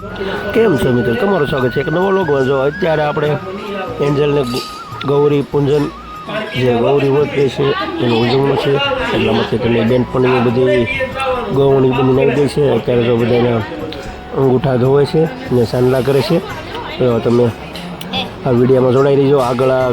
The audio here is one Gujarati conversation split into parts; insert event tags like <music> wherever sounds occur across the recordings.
કેમ છો મિત્રો? તમારું સ્વાગત છે એક નવો લોગમાં જો અત્યારે આપણે એન્જલને ગૌરી પૂંજન જે ગૌરી વ્રત છે, એનું ઉજવણું છે. એટલા માટે તમે બેનપણી બધી ગૌણી બની નાખી ગઈ છે. અત્યારે તો બધાના અંગૂઠા ધોવે છે ને સાંદલા કરે છે. તો તમે આ વિડીયોમાં જોડાઈ રહીજો. આગળ આ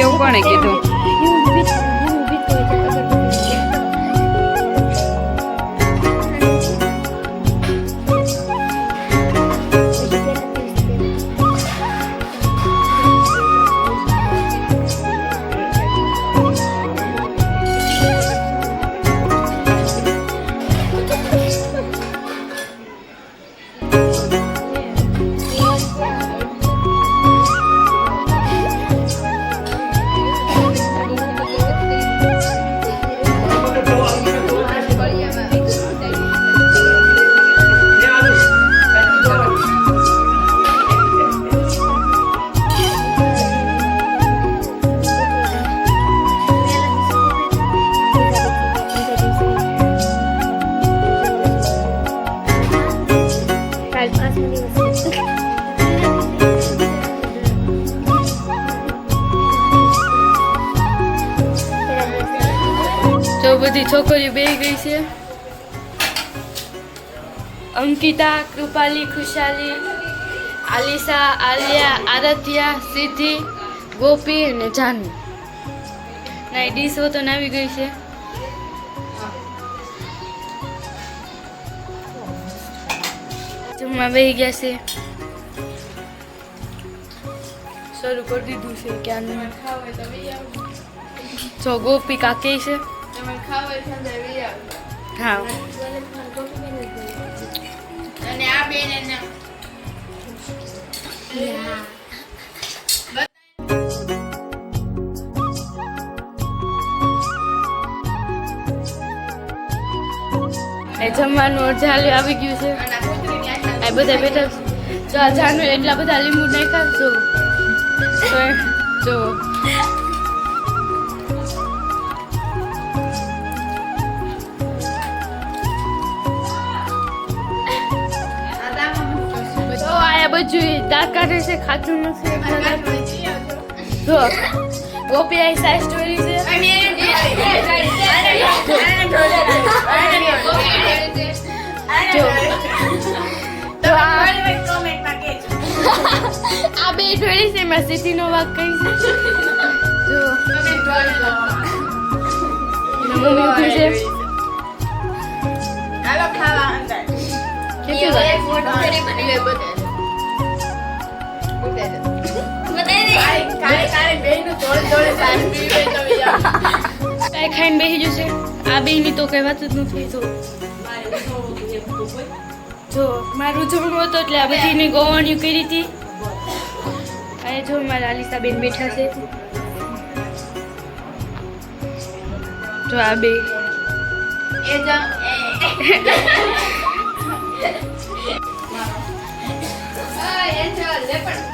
એવું કોણે કીધું? બધી છોકરીઓ બે ગઈ છે. અંકિતા, કૃપાલી, ખુશાલી આલિસા આલિયા, આરાધ્યા, સિદ્ધિ, ગોપી અને જાનુ ના ડીશો તો નાવી ગઈ છે. જમવા બેસી ગયા છે. શરૂ કરી દીધું છે ક્યાં જો ગોપી કાકી છે. હા અને આ બેન એને એ જમવાનું અડધાલી આવી ગયું છે આ બધા બેઠા છે. જો આ જાનુ એટલા બધા લીંબુ નાખ્યા જો જો બધું દાંત કાઢે છે ખાતું નથી. જો આઈ સ્ટોરી છે આ બે જોડી છે એમાં સિટીનો વાક કઈ છે જો હાલો ખાવા અંદર કેટલી કાંઈ ખાઈને બેસી જશે. આ બેની તો કઈ વાત જ નથી. તો જો મારું જમવું હતું એટલે આ બધીની ગોવાણીઓ કરી હતી. અને જો મારા આલિસા બેન બેઠા છે. જો આ બે. એ <laughs>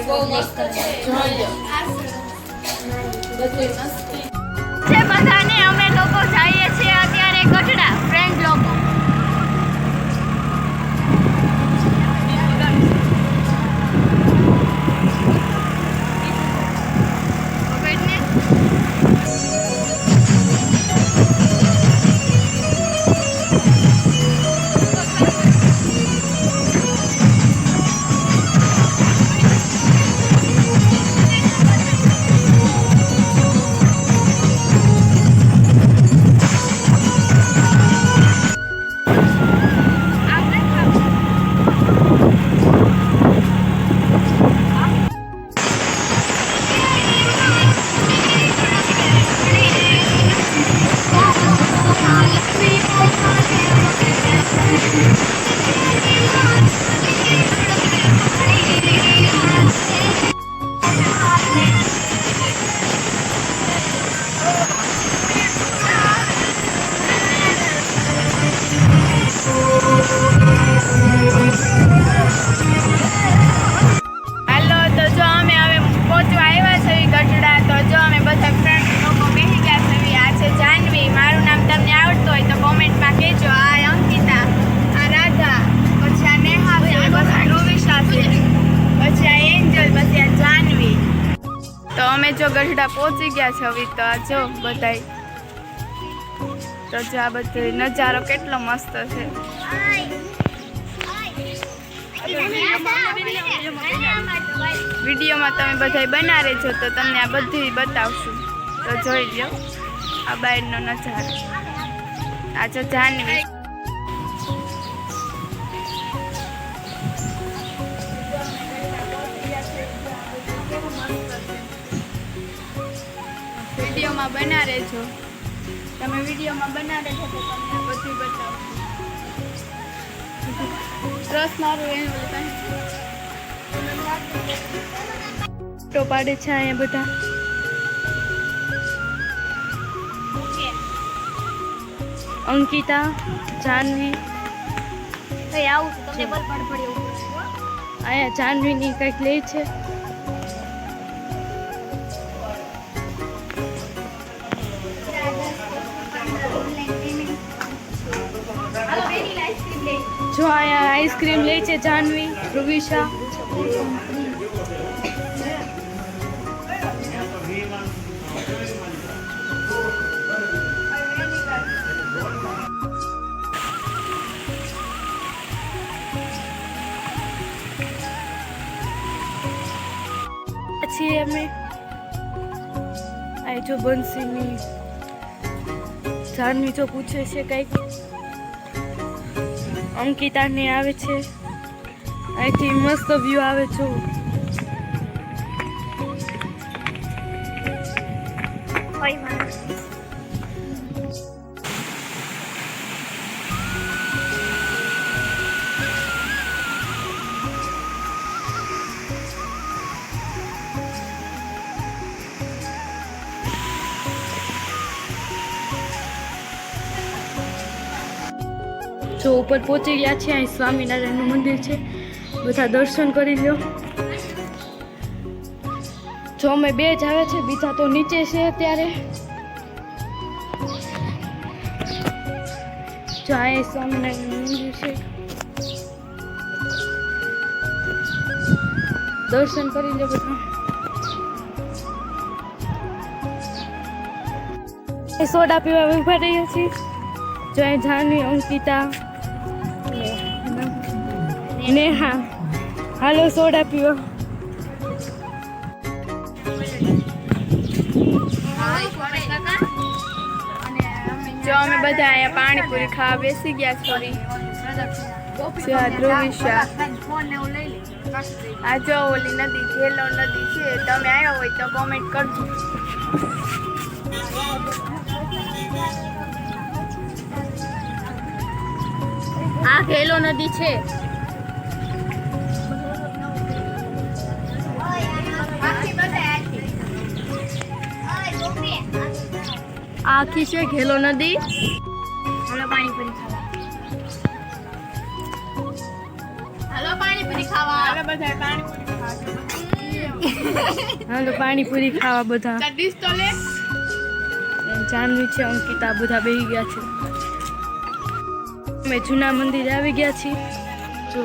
બહુ મસ્ત છે બધાને અમે લોકો જઈએ છીએ અત્યારે ગઢડા ફ્રેન્ડ લોકો અમે જો ગઢડા પહોંચી ગયા છે હવે તો આ જો બધાય. તો જો આ બધો નજારો કેટલો મસ્ત છે. વિડીયોમાં તમે બધા બના રહેજો તો તમને આ બધી બતાવશું. તો જોઈ લો આ બાયરનો નજારો. આ જો જાનવી. વિડીયોમાં બના રહેજો તમે વિડીયોમાં બના રહેજો તો તમને બધી બતાવશું રસ મારું એનું ફોટો પાડે છે અહીંયા બધા. અંકિતા જાનવી. અહીંયા જાનવીની કંઈક લે છે. જો અહીંયા આઈસ્ક્રીમ લે છે જાનવી ધ્રુવિશા પછી અમે આ જો બંસીની જાનવી જો પૂછે છે કંઈક. અંકિતાને આવે છે. અહીંથી મસ્ત વ્યૂ આવે છે. જો ઉપર પહોંચી ગયા છે, અહીં સ્વામિનારાયણનું મંદિર છે. બધા દર્શન કરી લો જો અમે બે જ આવે છે, બીજા તો નીચે છે અત્યારે. જો અહીં સ્વામિનારાયણનું મંદિર છે. દર્શન કરી લો બધા. સોડા પીવા ઊભા રહ્યા છીએ. જો અહીં જાનવી અંકિતા નેહા હાલો, સોડા પીવો જો અમે બધા અહીંયા પાણીપુરી ખાવા બેસી ગયા છોરી ધ્રુવિશા આ જો ઓલી નદી, ઘેલો નદી છે, તમે આવ્યા હોય તો કોમેન્ટ કરજો. આ ઘેલો નદી છે. આખી છે ઘેલો નદી. હાલો પાણીપુરી ખાવા. હાલો પાણીપુરી ખાવા. હાલો બધા પાણીપુરી ખાવા હાલો પાણીપુરી ખાવા બધા. ડીશ તો લે. જાનવી છે અંકિતા બધા બેહી ગયા છે. અમે જૂના મંદિર આવી ગયા છીએ. જો.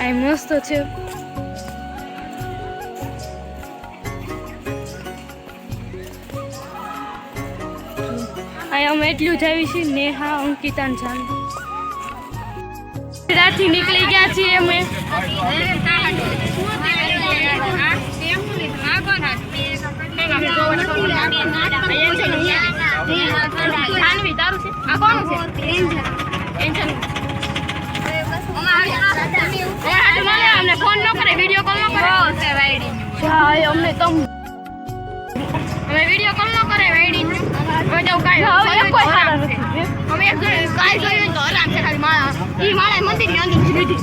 આ મસ્ત છે. અહીંયા અમે એટલું જ આવી છીએ. નેહા અંકિતા જાનવી રાતથી નીકળી ગયા છીએ અમે. ફોન ન કરે વીડિયો કોલ ન કરે અમને તો અમે વીડિયો કોલ ન કરે મંદિરની અંદર લીધી.